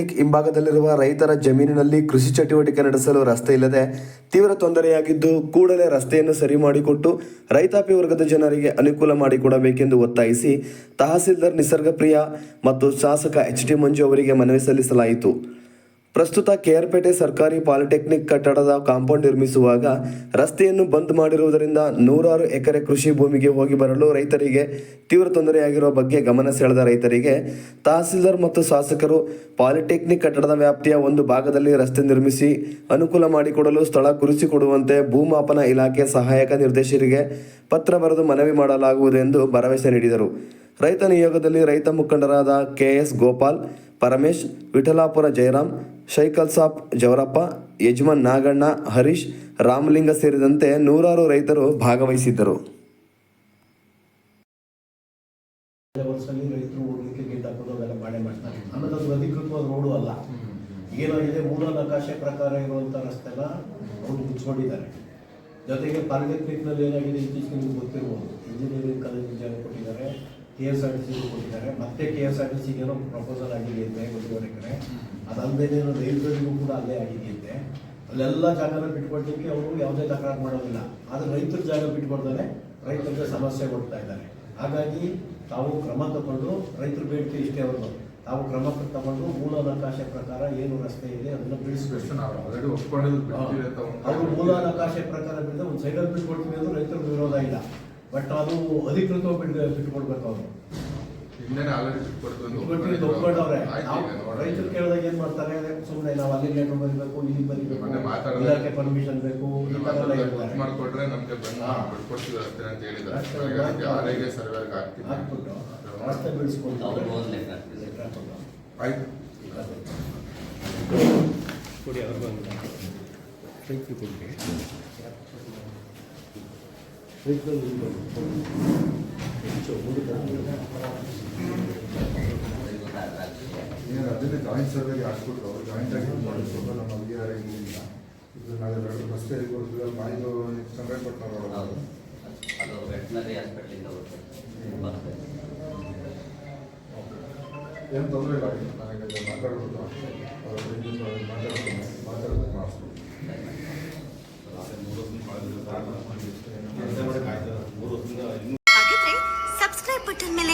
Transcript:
ಹಿಂಭಾಗದಲ್ಲಿರುವ ರೈತರ ಜಮೀನಿನಲ್ಲಿ ಕೃಷಿ ಚಟುವಟಿಕೆ ನಡೆಸಲು ರಸ್ತೆ ಇಲ್ಲದೆ ತೀವ್ರ ತೊಂದರೆಯಾಗಿದ್ದು ಕೂಡಲೇ ರಸ್ತೆಯನ್ನು ಸರಿ ಮಾಡಿಕೊಟ್ಟು ರೈತಾಪಿ ವರ್ಗದ ಜನರಿಗೆ ಅನುಕೂಲ ಮಾಡಿಕೊಡಬೇಕೆಂದು ಒತ್ತಾಯಿಸಿ ತಹಸೀಲ್ದಾರ್ ನಿಸರ್ಗಪ್ರಿಯ ಮತ್ತು ಶಾಸಕ ಎಚ್ ಡಿ ಮಂಜು ಅವರಿಗೆ ಮನವಿ ಸಲ್ಲಿಸಲಾಯಿತು. ಪ್ರಸ್ತುತ ಕೆಆರ್ಪೇಟೆ ಸರ್ಕಾರಿ ಪಾಲಿಟೆಕ್ನಿಕ್ ಕಟ್ಟಡದ ಕಾಂಪೌಂಡ್ ನಿರ್ಮಿಸುವಾಗ ರಸ್ತೆಯನ್ನು ಬಂದ್ ಮಾಡಿರುವುದರಿಂದ ನೂರಾರು ಎಕರೆ ಕೃಷಿ ಭೂಮಿಗೆ ಹೋಗಿ ಬರಲು ರೈತರಿಗೆ ತೀವ್ರ ತೊಂದರೆಯಾಗಿರುವ ಬಗ್ಗೆ ಗಮನ ಸೆಳೆದ ರೈತರಿಗೆ, ತಹಸೀಲ್ದಾರ್ ಮತ್ತು ಶಾಸಕರು ಪಾಲಿಟೆಕ್ನಿಕ್ ಕಟ್ಟಡದ ವ್ಯಾಪ್ತಿಯ ಒಂದು ಭಾಗದಲ್ಲಿ ರಸ್ತೆ ನಿರ್ಮಿಸಿ ಅನುಕೂಲ ಮಾಡಿಕೊಡಲು ಸ್ಥಳ ಗುರುತಿಸಿಕೊಡುವಂತೆ ಭೂಮಾಪನ ಇಲಾಖೆ ಸಹಾಯಕ ನಿರ್ದೇಶಕರಿಗೆ ಪತ್ರ ಬರೆದು ಮನವಿ ಮಾಡಲಾಗುವುದು ಎಂದು ಭರವಸೆ ನೀಡಿದರು. ರೈತ ನಿಯೋಗದಲ್ಲಿ ರೈತ ಮುಖಂಡರಾದ ಕೆಎಸ್ ಗೋಪಾಲ್, ಪರಮೇಶ್, ವಿಠಲಾಪುರ ಜಯರಾಮ್ ಶೈಕಲ್ ಸಾಪ್ ಜವರಪ್ಪ, ಯಜಮಾನ್ ನಾಗಣ್ಣ, ಹರೀಶ್, ರಾಮಲಿಂಗ ಸೇರಿದಂತೆ ನೂರಾರು ರೈತರು ಭಾಗವಹಿಸಿದ್ದರು. ಏನಾಗಿದೆ? ಮೂಲ ನಕಾಶೆ ಪ್ರಕಾರ ಇರುವಂಥ ರಸ್ತೆನ ಅವರು ಮುಚ್ಕೊಂಡಿದ್ದಾರೆ. ಜೊತೆಗೆ ಪಾಲಿಟೆಕ್ನಿಕ್ನಲ್ಲಿ ಏನಾಗಿದೆ ಇತ್ತೀಚೆಗೆ ನಿಮ್ಗೆ ಗೊತ್ತಿರ್ಬೋದು. ಇಂಜಿನಿಯರಿಂಗ್ ಕಾಲೇಜ್ ಜಾಗ ಕೊಟ್ಟಿದ್ದಾರೆ. ಕೆ ಎಸ್ ಆರ್ ಟಿ ಸಿಗೂ ಕೊಟ್ಟಿದ್ದಾರೆ. ಮತ್ತೆ ಕೆ ಎಸ್ ಆರ್ ಟಿ ಸಿಗೆ ಏನೋ ಪ್ರಪೋಸಲ್ ಆಗಿದೆಯಂತೆ ಒಂದೂವರೆ ಎಕರೆ ಅದಲ್ಲದೆ ರೈಲ್ವೆಗೂ ಕೂಡ ಅಲ್ಲೇ ಆಗಿದೆಯಂತೆ ಅಲ್ಲೆಲ್ಲ ಜಾಗನ ಬಿಟ್ಕೊಡ್ಲಿಕ್ಕೆ ಅವರು ಯಾವುದೇ ತಕರಾರು ಮಾಡೋದಿಲ್ಲ. ಆದರೆ ರೈತರ ಜಾಗ ಬಿಟ್ಕೊಡ್ತಾರೆ ರೈತರಿಗೆ ಸಮಸ್ಯೆ ಕೊಡ್ತಾ ಇದ್ದಾರೆ. ಹಾಗಾಗಿ ತಾವು ಕ್ರಮ ತಗೊಂಡು ರೈತರ ಬೇಡಿಕೆ ಇಷ್ಟೇ ಅವರು ತಾವು ಕ್ರಮ ತಗೊಂಡು ಮೂಲ ನಕಾಶೆ ಪ್ರಕಾರ ಏನು ರಸ್ತೆ ಇದೆ ಅದನ್ನು ಬಿಡಿಸ್ಬೇಕು. ಅವರು ಮೂಲ ನಕಾಶೆ ಪ್ರಕಾರ ಬಿಡದೆ ಒಂದು ಸೈಡಲ್ಲಿ ಬಿಟ್ಕೊಡ್ತೀವಿ ಅಂದ್ರೆ ರೈತರ ವಿರೋಧ ಇಲ್ಲ. ಬಟ್ ಅದು ಅಧಿಕೃತವಾಗಿ ಬಿಟ್ಕೊಡ್ಬೇಕು ಅವರು ರೈತರು ಕೇಳಿದಾಗ ಏನ್ ಮಾಡ್ತಾರೆ ಸುಮ್ಮನೆ ನಾವು ಅಲ್ಲಿ ಲೆಟರ್ ಬರೀಬೇಕು ಇಲ್ಲಿ ಬರೀಬೇಕು ಇಲಾಖೆ ಪರ್ಮಿಷನ್ ಬೇಕು ಈ ತರ ಎಲ್ಲ ಹೇಳ್ತಾರೆ. ಮಾಡ್ಕೊಟ್ರೆ ನಮ್ಗೆ. ಬಿಟ್ಕೊಡ್ತೀವಿ ಅಂತ ಹೇಳಿದ್ರೆ ಹಾಕ್ಬಿಟ್ಟು ರಸ್ತೆ. ಆಯ್ತು. ಕೊಡಿ ಅವ್ರಿಗೂ ಕೊಡಿ ರೈತರು ಇಲ್ಲಿ ಬನ್ನಿ. ಹೆಚ್ಚು ಮುಂದಕ್ಕೆ ಏನು ಅದನ್ನೇ ಜಾಯಿಂಟ್ ಸರ್ವೆಗೆ ಹಾಕ್ಬಿಟ್ರು ಅವ್ರು ಜಾಯಿಂಟ್ ಆಗಿ ಮಾಡಿದ್ರು. ನಮ್ಮ ಅಧಿಕಾರಿ ಇಲ್ಲ ಇದು ನಾಳೆ ಎರಡು ರಸ್ತೆ ಬರ್ತದೆ ಬಾಯಿದು ಚಂದ್ರಪಟ್ಟಣ ಹೌದು. ಅದು ವೆಟ್ನರಿ ಹಾಸ್ಪಿಟ್ಲಿಂದ ಏನು ತೊಂದರೆ ಇಲ್ಲ. ನನಗೆ ಮಾತಾಡ್ಬಿಟ್ಟು ಅವ್ರ ಜೊತೆ ಮಾತಾಡ್ತೀನಿ. ಮಾತಾಡೋದು ಮಾಡಿಸ್ಬಿಟ್ಟು ಹಾಗಿದ್ರೆ ಸಬ್ಸ್ಕ್ರೈಬ್ ಬಟನ್ ಮೇಲೆ